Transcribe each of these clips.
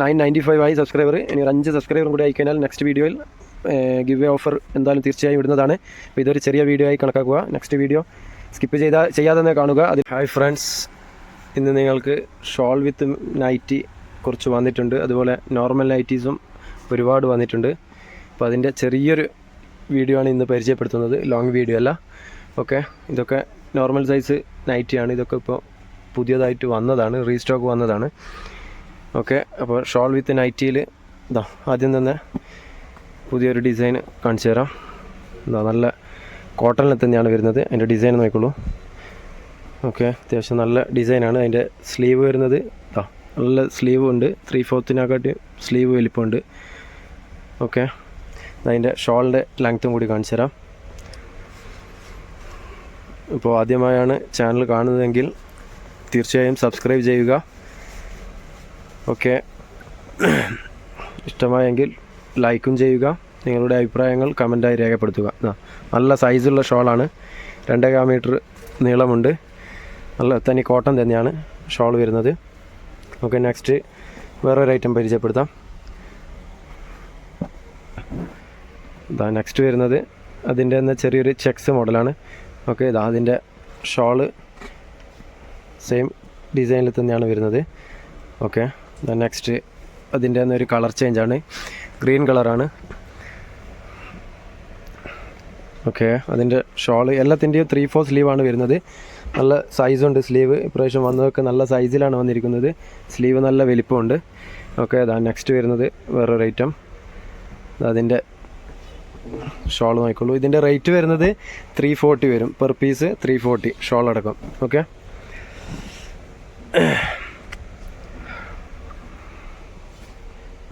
Nine ninety five ആയി subscriber ഇനി ഒരു അഞ്ച് സബ്സ്ക്രൈബറും കൂടി ആയിക്കഴിഞ്ഞാൽ നെക്സ്റ്റ് വീഡിയോയിൽ ഗിവ് എ ഓഫർ എന്തായാലും തീർച്ചയായും ഇടുന്നതാണ്. അപ്പോൾ ഇതൊരു ചെറിയ വീഡിയോ ആയി കണക്കാക്കുക. നെക്സ്റ്റ് വീഡിയോ സ്കിപ്പ് ചെയ്താൽ ചെയ്യാതെ തന്നെ കാണുക. അത് ഹായ് ഫ്രണ്ട്സ് ഇന്ന് നിങ്ങൾക്ക് ഷോൾ വിത്ത് നൈറ്റി കുറച്ച് വന്നിട്ടുണ്ട്. അതുപോലെ നോർമൽ നൈറ്റീസും ഒരുപാട് വന്നിട്ടുണ്ട്. അപ്പോൾ അതിന്റെ ചെറിയൊരു വീഡിയോ ആണ് ഇന്ന് പരിചയപ്പെടുത്തുന്നത്. ലോങ് വീഡിയോ അല്ല. ഓക്കെ ഇതൊക്കെ നോർമൽ സൈസ് നൈറ്റിയാണ് ഇതൊക്കെ ഇപ്പോൾ പുതിയതായിട്ട് വന്നതാണ് റീസ്റ്റോക്ക് വന്നതാണ്. ഓക്കെ അപ്പോൾ ഷോൾ വിത്ത് നൈറ്റിയിൽ ഇതാ ആദ്യം തന്നെ പുതിയൊരു ഡിസൈൻ കാണിച്ചു തരാം. ഇതാ നല്ല കോട്ടണിൽ തന്നെയാണ് വരുന്നത്. അതിന്റെ ഡിസൈൻ നോക്കിക്കോളൂ. ഓക്കെ അത്യാവശ്യം നല്ല ഡിസൈനാണ്. അതിന്റെ സ്ലീവ് വരുന്നത് ഇതാ നല്ല സ്ലീവ് ഉണ്ട്. ത്രീ ഫോർത്തിനെക്കാട്ടി സ്ലീവ് വലിപ്പമുണ്ട്. ഓക്കെ അതിന്റെ ഷോളിന്റെ ലെങ്ത്തും കൂടി കാണിച്ചു തരാം. ഇപ്പോൾ ആദ്യമായാണ് ചാനൽ കാണുന്നതെങ്കിൽ തീർച്ചയായും സബ്സ്ക്രൈബ് ചെയ്യുക. ഓക്കെ. ഇഷ്ടമായെങ്കിൽ ലൈക്കും ചെയ്യുക. നിങ്ങളുടെ അഭിപ്രായങ്ങൾ കമന്റായി രേഖപ്പെടുത്തുക. നല്ല സൈസുള്ള ഷോളാണ്. രണ്ടേകാൽ മീറ്റർ നീളമുണ്ട്. നല്ല തനി കോട്ടൺ തന്നെയാണ് ഷോൾ വരുന്നത്. ഓക്കെ നെക്സ്റ്റ് വേറൊരു ഐറ്റം പരിചയപ്പെടുത്താം. ഇതാ നെക്സ്റ്റ് വരുന്നത് അതിന്റെ തന്നെ ചെറിയൊരു ചെക്സ് മോഡലാണ്. ഓക്കെ ഇതാ അതിന്റെ ഷോൾ സെയിം ഡിസൈനിൽ തന്നെയാണ് വരുന്നത്. ഓക്കെ. നെക്സ്റ്റ് അതിന്റെ ഒരു കളർ ചേഞ്ചാണ് ഗ്രീൻ കളറാണ് ഓക്കെ അതിന്റെ ഷോൾ എല്ലാത്തിന്റെയും ത്രീ ഫോർ സ്ലീവാണ് വരുന്നത്. നല്ല സൈസുണ്ട് സ്ലീവ് ഇപ്രാവശ്യം വന്നതൊക്കെ നല്ല സൈസിലാണ് വന്നിരിക്കുന്നത്. സ്ലീവ് നല്ല വലിപ്പമുണ്ട്. ഓക്കെ അതാ നെക്സ്റ്റ് വരുന്നത് വേറൊരു ഐറ്റം അതിന്റെ ഷോൾ നോക്കിക്കോളൂ. ഇതിന്റെ റേറ്റ് വരുന്നത് ത്രീ ഫോർട്ടി വരും. Per piece three forty shawl അടക്കം. ഓക്കെ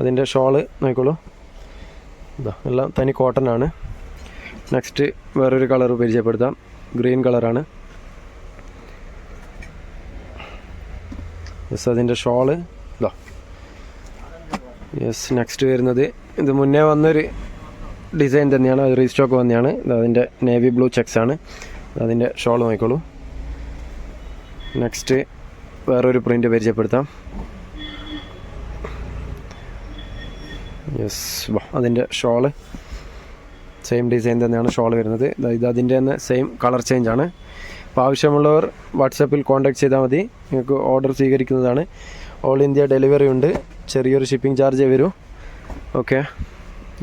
അതിന്റെ ഷോൾ നോക്കിക്കോളൂ. ഇതാ എല്ലാം തനി കോട്ടൺ ആണ്. നെക്സ്റ്റ് വേറൊരു കളർ പരിചയപ്പെടുത്താം. ഗ്രീൻ കളറാണ് യെസ് അതിന്റെ ഷോൾ. ഇതാ യെസ് നെക്സ്റ്റ് വരുന്നത് ഇത് മുന്നേ വന്നൊരു ഡിസൈൻ തന്നെയാണ്. അത് റീസ്റ്റോക്ക് വന്നെയാണ് ഇത് അതിന്റെ നേവി ബ്ലൂ ചെക്സ് ആണ്. അതിന്റെ ഷോൾ നോക്കിക്കോളൂ. നെക്സ്റ്റ് വേറൊരു പ്രിന്റ് പരിചയപ്പെടുത്താം. യെസ് അതിന്റെ ഷോൾ. സെയിം ഡിസൈൻ തന്നെയാണ് ഷോൾ വരുന്നത്. ഇത് അതിന്റെ തന്നെ സെയിം കളർ ചേഞ്ച് ആണ്. അപ്പോൾ ആവശ്യമുള്ളവർ വാട്സപ്പിൽ കോൺടാക്ട് ചെയ്താൽ മതി. നിങ്ങൾക്ക് ഓർഡർ സ്വീകരിക്കുന്നതാണ്. ഓൾ ഇന്ത്യ ഡെലിവറി ഉണ്ട്. ചെറിയൊരു ഷിപ്പിംഗ് ചാർജ് വരൂ. ഓക്കെ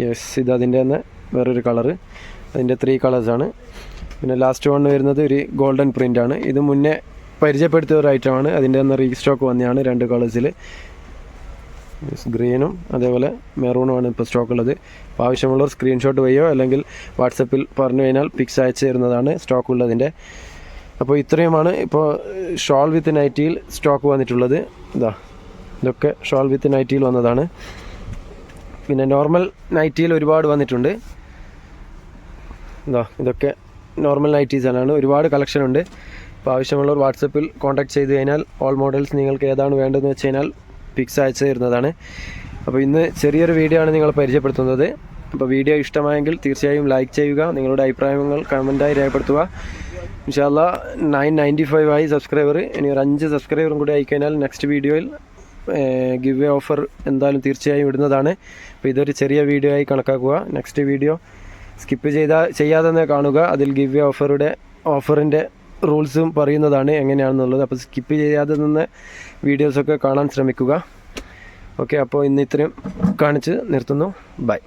യെസ് ഇത് അതിന്റെ തന്നെ വേറൊരു കളറ് അതിന്റെ ത്രീ കളേഴ്സാണ് പിന്നെ ലാസ്റ്റ് വൺ വരുന്നത് ഒരു ഗോൾഡൻ പ്രിന്റ് ആണ്. ഇത് മുന്നേ പരിചയപ്പെടുത്തിയ ഒരു ഐറ്റമാണ് അതിന്റെ തന്നെ റീസ്റ്റോക്ക് വന്നെയാണ് രണ്ട് കളേഴ്സിൽ ഗ്രീനും അതേപോലെ മെറൂണുമാണ് ഇപ്പോൾ സ്റ്റോക്ക് ഉള്ളത്. അപ്പോൾ ആവശ്യമുള്ളവർ സ്ക്രീൻഷോട്ട് വഴിയോ അല്ലെങ്കിൽ വാട്സപ്പിൽ പറഞ്ഞു കഴിഞ്ഞാൽ പിക്സ് അയച്ചു തരുന്നതാണ് സ്റ്റോക്ക് ഉള്ളതിന്റെ. അപ്പോൾ ഇത്രയുമാണ് ഇപ്പോൾ ഷോൾ വിത്ത് നൈറ്റിയിൽ സ്റ്റോക്ക് വന്നിട്ടുള്ളത്. ഇതാ ഇതൊക്കെ ഷോൾ വിത്ത് നൈറ്റിയിൽ വന്നതാണ്. പിന്നെ നോർമൽ നൈറ്റിയിൽ ഒരുപാട് വന്നിട്ടുണ്ട്. ഇതാ ഇതൊക്കെ നോർമൽ നൈറ്റീസ് നൈറ്റീസാണ് ഒരുപാട് കളക്ഷൻ ഉണ്ട്. അപ്പോൾ ആവശ്യമുള്ളവർ വാട്സപ്പിൽ കോൺടാക്ട് ചെയ്ത് കഴിഞ്ഞാൽ ഓൾ മോഡൽസ് നിങ്ങൾക്ക് ഏതാണ് വേണ്ടതെന്ന് വെച്ച് കഴിഞ്ഞാൽ പിക്സ് അയച്ചു തരുന്നതാണ് അപ്പോൾ ഇന്ന് ചെറിയൊരു വീഡിയോ ആണ് നിങ്ങൾ പരിചയപ്പെടുത്തുന്നത്. അപ്പോൾ വീഡിയോ ഇഷ്ടമായെങ്കിൽ തീർച്ചയായും ലൈക്ക് ചെയ്യുക നിങ്ങളുടെ അഭിപ്രായങ്ങൾ കമന്റായി രേഖപ്പെടുത്തുക. ഇൻഷാല്ല നയൻ നയന്റി ഫൈവ് ആയി സബ്സ്ക്രൈബർ ഇനി ഒരു അഞ്ച് സബ്സ്ക്രൈബറും കൂടി ആയിക്കഴിഞ്ഞാൽ നെക്സ്റ്റ് വീഡിയോയിൽ ഗിവ് എ ഓഫർ എന്തായാലും തീർച്ചയായും ഇടുന്നതാണ്. അപ്പോൾ ഇതൊരു ചെറിയ വീഡിയോ ആയി കണക്കാക്കുക. നെക്സ്റ്റ് വീഡിയോ സ്കിപ്പ് ചെയ്താൽ ചെയ്യാതെ തന്നെ കാണുക. അതിൽ ഗിവ് എ ഓഫറുടെ ഓഫറിന്റെ റൂൾസും പറയുന്നതാണ് എങ്ങനെയാണെന്നുള്ളത്. അപ്പോൾ സ്കിപ്പ് ചെയ്യാതെ നിന്ന് വീഡിയോസൊക്കെ കാണാൻ ശ്രമിക്കുക. ഓക്കെ അപ്പോൾ ഇന്ന് ഇത്രയും കാണിച്ച് നിർത്തുന്നു. ബൈ